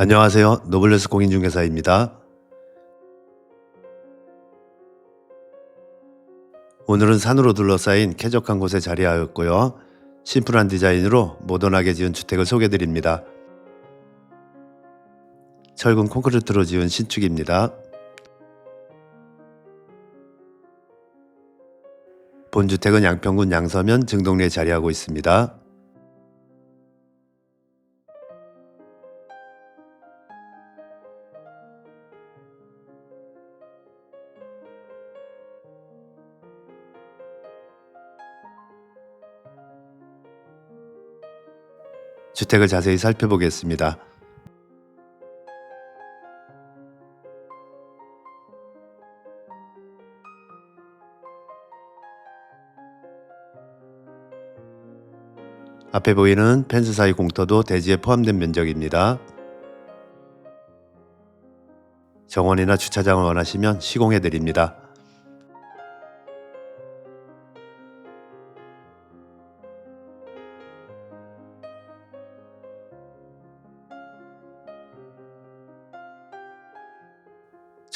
안녕하세요. 노블레스 공인중개사입니다. 오늘은 산으로 둘러싸인 쾌적한 곳에 자리하였고요. 심플한 디자인으로 모던하게 지은 주택을 소개드립니다. 철근 콘크리트로 지은 신축입니다. 본주택은 양평군 양서면 증동리에 자리하고 있습니다. 주택을 자세히 살펴보겠습니다. 앞에 보이는 펜스 사이 공터도 대지에 포함된 면적입니다. 정원이나 주차장을 원하시면 시공해 드립니다.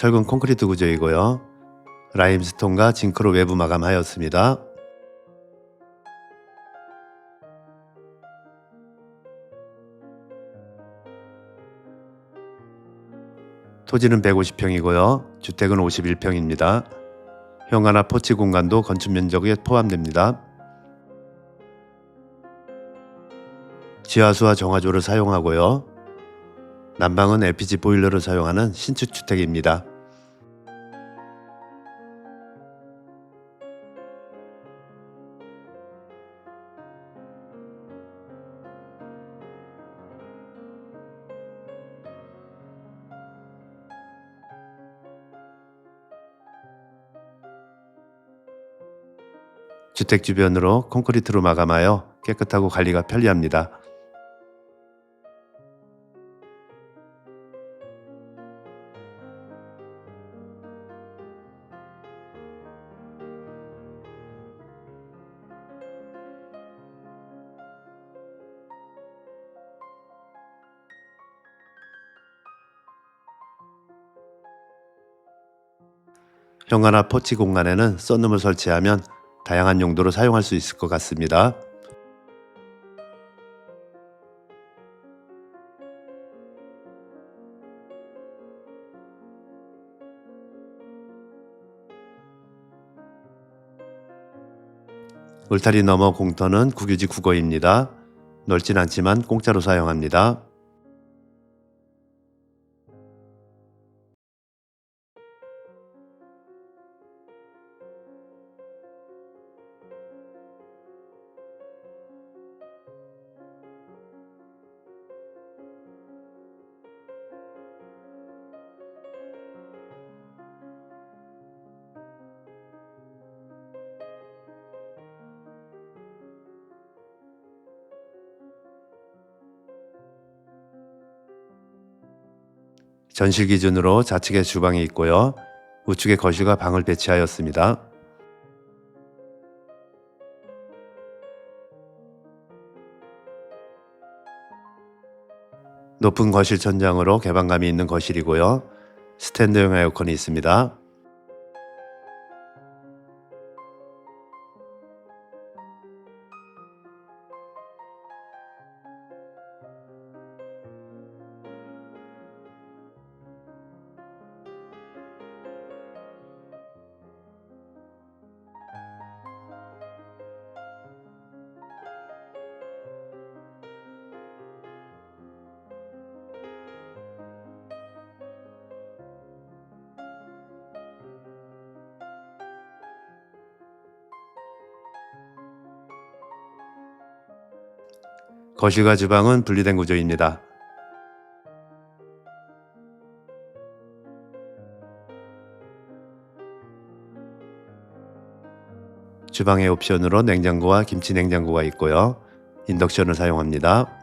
철근 콘크리트 구조이고요. 라임스톤과 징크로 외부 마감하였습니다. 토지는 150평이고요. 주택은 51평입니다. 현관화 포치 공간도 건축 면적에 포함됩니다. 지하수와 정화조를 사용하고요. 난방은 LPG 보일러를 사용하는 신축 주택입니다. 주택 주변으로 콘크리트로 마감하여 깨끗하고 관리가 편리합니다. 현관화 포치 공간에는 썬룸을 설치하면 다양한 용도로 사용할 수 있을 것 같습니다. 울타리 너머 공터는 국유지 국어입니다. 넓진 않지만 공짜로 사용합니다. 전실 기준으로 좌측에 주방이 있고요. 우측에 거실과 방을 배치하였습니다. 높은 거실 천장으로 개방감이 있는 거실이고요. 스탠드형 에어컨이 있습니다. 거실과 주방은 분리된 구조입니다. 주방의 옵션으로 냉장고와 김치 냉장고가 있고요. 인덕션을 사용합니다.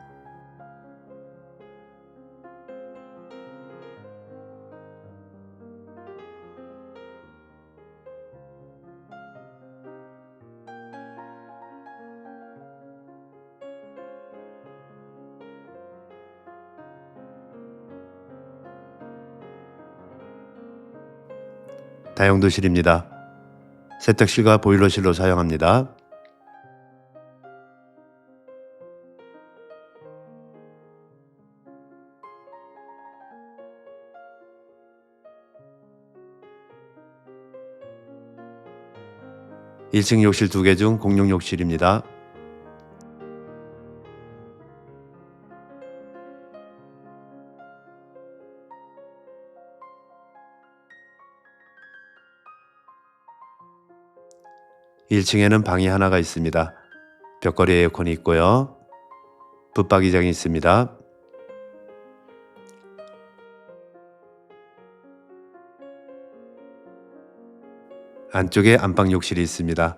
다용도실입니다. 세탁실과 보일러실로 사용합니다. 일층 욕실 두 개 중 공용 욕실입니다. 일층에는 방이 하나가 있습니다. 벽걸이 에어컨이 있고요. 붙박이장이 있습니다. 안쪽에 안방 욕실이 있습니다.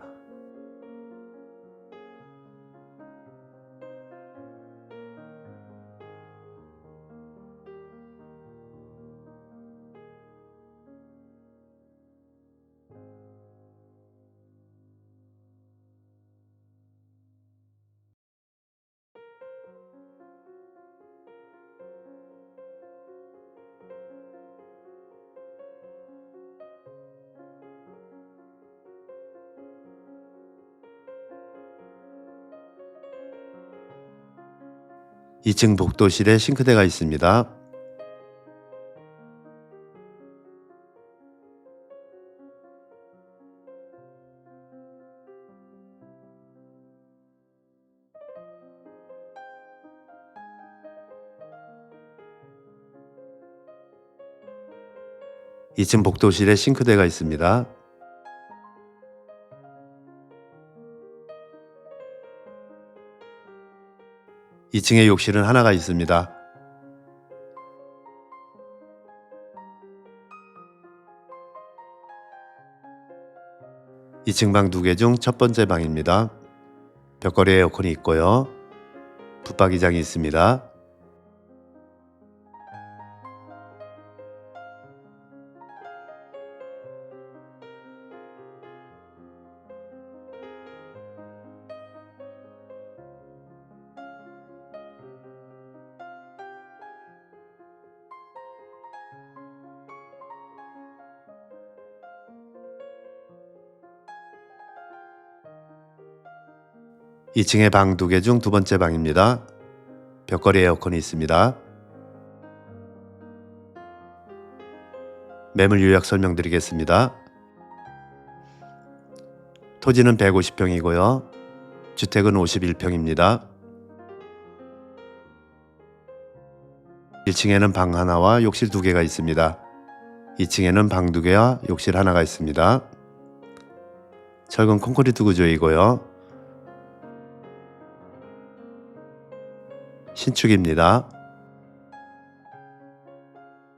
이층 복도실에 싱크대가 있습니다. 이층 복도실에 싱크대가 있습니다. 2층에 욕실은 하나가 있습니다. 이층 방 두 개 중 첫 번째 방입니다. 벽걸이 에어컨이 있고요. 붙박이장이 있습니다. 이층에 방두 개 중 두 번째 방입니다. 벽걸이 에어컨이 있습니다. 매물 요약 설명드리겠습니다. 토지는 150평이고요. 주택은 51평입니다. 1층에는 방 하나와 욕실 두 개가 있습니다. 2층에는 방 두 개와 욕실 하나가 있습니다. 철근 콘크리트 구조이고요. 신축입니다.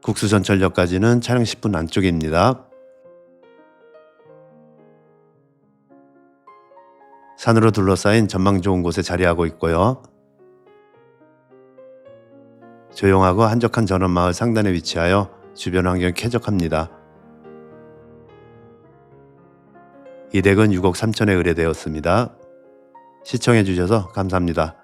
국수전철역까지는 차량 10분 안쪽입니다. 산으로 둘러싸인 전망 좋은 곳에 자리하고 있고요. 조용하고 한적한 전원마을 상단에 위치하여 주변 환경이 쾌적합니다. 이 댁은 6억 3천에 의뢰되었습니다. 시청해 주셔서 감사합니다.